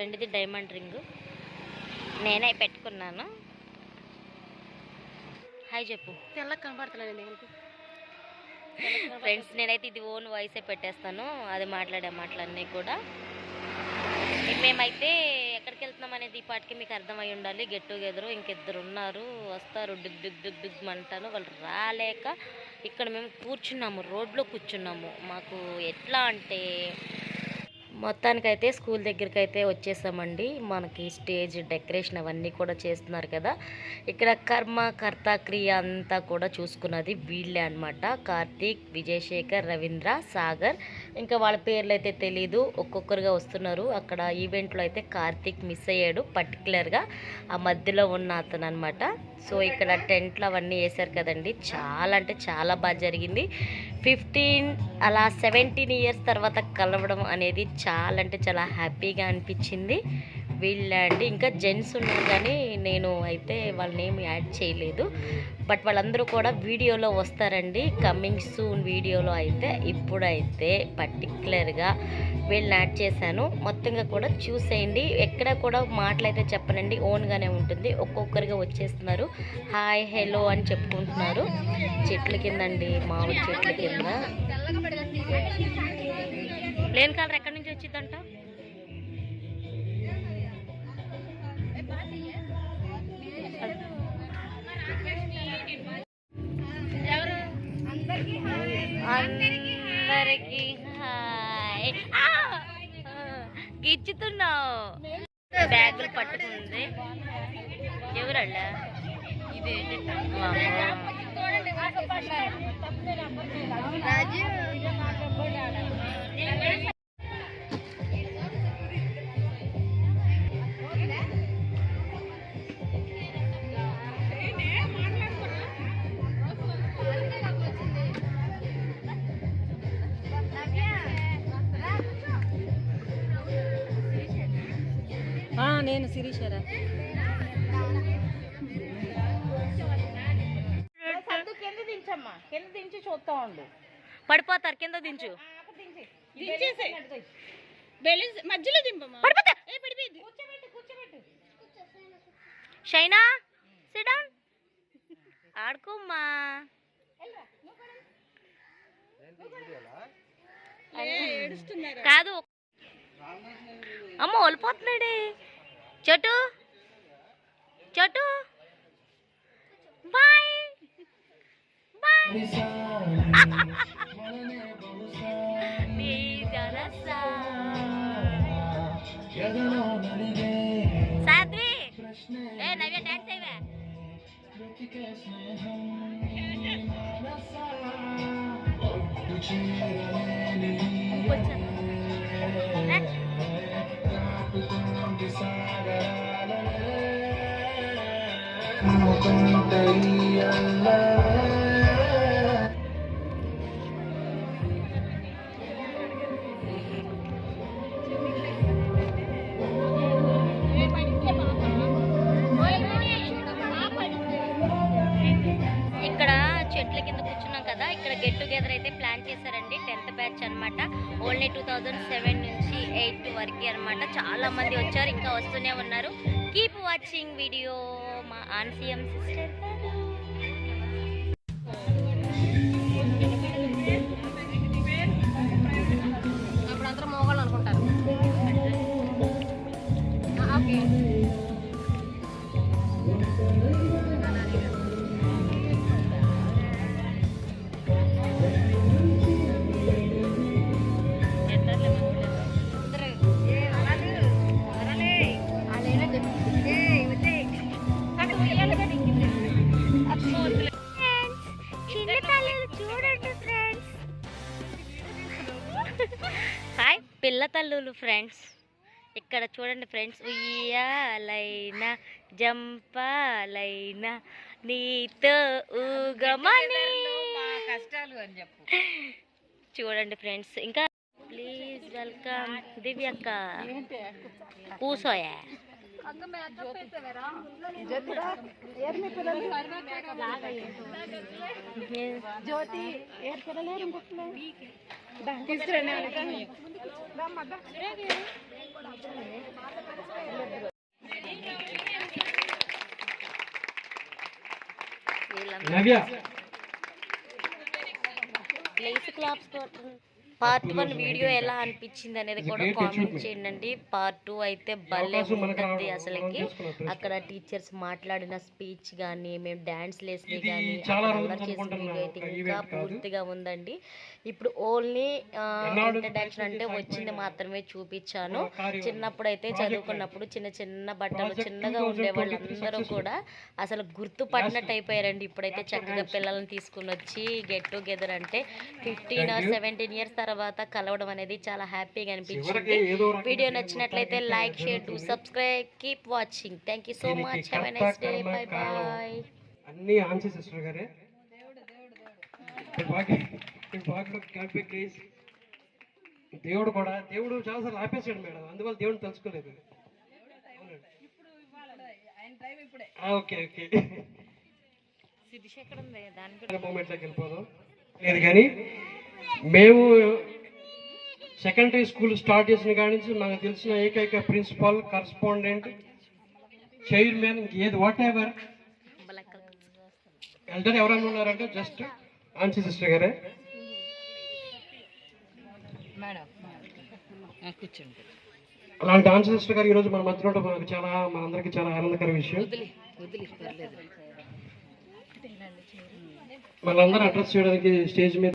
రెండుది diamond ring. నేనే పెట్టుకున్నాను. Hi చెప్పు. తెల్లకి కనబడతలేదండి ఎవరికి ఫ్రెండ్స్ నేనైతే ఇది ఓన్ వాయిసే పెట్టేస్తాను. అది మాట్లాడే మాటలన్నీ కూడా. మేమైతే ఎక్కడికి వెళ్తున్నాం అనేది ఈ పాటికి మీకు అర్థమై ఉండాలి. గెట్ టుగెదర్ ఇంకిద్దరు ఉన్నారు. వస్తారు. డుగ్ డుగ్ డుగ్ డుగ్ అంటాను వాళ్ళు రాలేక ఇక్కడ మేము కూర్చున్నాము. రోడ్లో కూర్చున్నాము. మాకు ఎట్లా అంటే మొత్తానికైతే స్కూల్ దగ్గరికి అయితే వచ్చేసామండి. మనకి స్టేజ్ డెకరేషన్ అవన్నీ కూడా చేస్తున్నారు కదా. ఇక్కడ కర్మ కర్త క్రియ అంతా కూడా చూసుకున్నది వీళ్ళే అన్నమాట. కార్తీక్ విజయశేఖర్ రవీంద్ర సాగర్. ఇంకా వాళ్ళ పేర్లు అయితే తెలీదు. ఒక్కొక్కరుగా వస్తున్నారు. అక్కడ ఈవెంట్లో అయితే కార్తీక్ మిస్ అయ్యాడు పర్టికులర్గా ఆ మధ్యలో ఉన్న అతను అనమాట సో ఇక్కడ టెంట్లు అవన్నీ వేశారు కదండి. చాలా అంటే చాలా బాగా జరిగింది. ఫిఫ్టీన్ అలా సెవెంటీన్ ఇయర్స్ తర్వాత కలవడం అనేది చాలా అంటే చాలా హ్యాపీగా అనిపించింది. వీళ్ళండి ఇంకా జెంట్స్ ఉన్నారు కానీ నేను అయితే వాళ్ళని ఏమి యాడ్ చేయలేదు. బట్ వాళ్ళందరూ కూడా వీడియోలో వస్తారండి. కమింగ్ సూన్ వీడియోలో అయితే ఇప్పుడైతే పర్టికులర్గా వీళ్ళని యాడ్ చేశాను. మొత్తంగా కూడా చూసేయండి. ఎక్కడ కూడా మాటలైతే చెప్పనండి. ఓన్గానే ఉంటుంది. ఒక్కొక్కరిగా వచ్చేస్తున్నారు. హాయ్ హలో అని చెప్పుకుంటున్నారు. చెట్ల కింద అండి మామిడి చెట్ల కింద. ప్లేన్ కలర్ ఎక్కడి నుంచి వచ్చిందంట? అందరికి హాయ్. గిచ్చుతున్నావు. బ్యాగులు పట్టుకుంది. ఎవరళ్ళ? ఇది నేను శిరీషరా కింద దించమ్మా. కింద దించి చూస్తా ఉండు. పడిపోతారు కింద దించు. మధ్యలో దింపమ్మా. పడిపోతా. కూర్చోబెట్టు కూర్చోబెట్టు. షైనా సిడౌన్ ఆడుకోమ్మా. ఏడుస్తున్నారు? కాదు. అమ్మ వెళ్ళిపోతున్నాడే చోటు చోటు బాయ్ బాయ్ నీ జలసా. సాధ్వి ఏ నవ్య డాన్స్ అయ్యవే కొంచెం ఇక్కడ చెట్ల కింద కూర్చున్నాం కదా. ఇక్కడ గెట్ టుగెదర్ అయితే ప్లాన్ చేశారండి. టెన్త్ బ్యాచ్ అన్నమాట. ఓన్లీ టూ థౌజండ్ సెవెన్ నుంచి ఎయిట్ వరకు అన్నమాట. చాలా మంది వచ్చారు ఇంకా వస్తూనే ఉన్నారు. కీప్ వాచింగ్ వీడియో మా ఆన్సీఎం సిస్టర్. చిన్న తల్లులు చూడండి ఫ్రెండ్స్. హాయ్ పిల్ల తల్లులు ఫ్రెండ్స్. ఇక్కడ చూడండి ఫ్రెండ్స్ ఉయ్యాలైనా జంపాలైనా నీతో ఊగమని. కష్టాలు అని చెప్పు చూడండి ఫ్రెండ్స్ ఇంకా ప్లీజ్ వెల్కమ్ దివ్యక్క. కూసోయా? ಜ್ಯೋತಿ ಏರ್ ಕೊಡಲ್ಲ ಏನು ಗೊತ್ತಿಲ್ಲ ಲೈಸ್ ಕ್ಲಾಪ್ಸ್ ಕೊಟ್ರು పార్ట్ వన్ వీడియో ఎలా అనిపించింది అనేది కూడా కామెంట్ చేయండి పార్ట్ టూ అయితే భలే ఉంటుంది అసలుకి. అక్కడ టీచర్స్ మాట్లాడిన స్పీచ్ కానీ మేము డాన్స్ లేసి కానీ అల్లరి చేసిన వీడియో అయితే ఇంకా. పూర్తిగా ఉందండి. ఇప్పుడు ఓన్లీ ఇంట్రడక్షన్ అంటే వచ్చింది మాత్రమే చూపించాను. చిన్నప్పుడు అయితే చదువుకున్నప్పుడు చిన్న చిన్న బట్టలు చిన్నగా ఉండే వాళ్ళందరూ కూడా అసలు గుర్తుపడినట్టు అయిపోయారండి. ఇప్పుడైతే చక్కగా పిల్లల్ని తీసుకుని వచ్చి గెట్ టుగెదర్ అంటే ఫిఫ్టీన్ ఆర్ సెవెంటీన్ ఇయర్స్ తర్వాత కలవడం అనేది చాలా హ్యాపీగా అనిపించింది. వీడియో నచ్చినట్లయితే like share to subscribe. Keep watching thank you so much have a nice day bye. Bye అన్ని ఆన్సర్ సిస్టర్ గారే. దేవుడు కూడా దేవుడు చాలాసార్లు ఆపేసాడు మేడం. అందువల్ల దేవుడు తెలుసుకోలేదు అవునండి. ఆ, ఓకే ఓకే. మూమెంట్లోకి వెళ్ళిపోదాం. లేదు కానీ మేము సెకండరీ స్కూల్ స్టార్ట్ చేసిన కాడి నుంచి నాకు తెలిసిన ఏకైక ప్రిన్సిపాల్ కరస్పాండెంట్ చైర్మన్ ఏది వాట్ ఎవర్ ఎల్డర్ ఎవరైనా ఉన్నారంటే జస్ట్ ఆన్సీ సిస్టర్ గారే. అలాంటి ఆన్సీ సిస్టర్ గారు ఈరోజు మన మధ్యలో మనకు చాలా మనందరికీ చాలా ఆనందకర విషయం. మనందరూ అడ్రస్ చేయడానికి స్టేజ్ మీద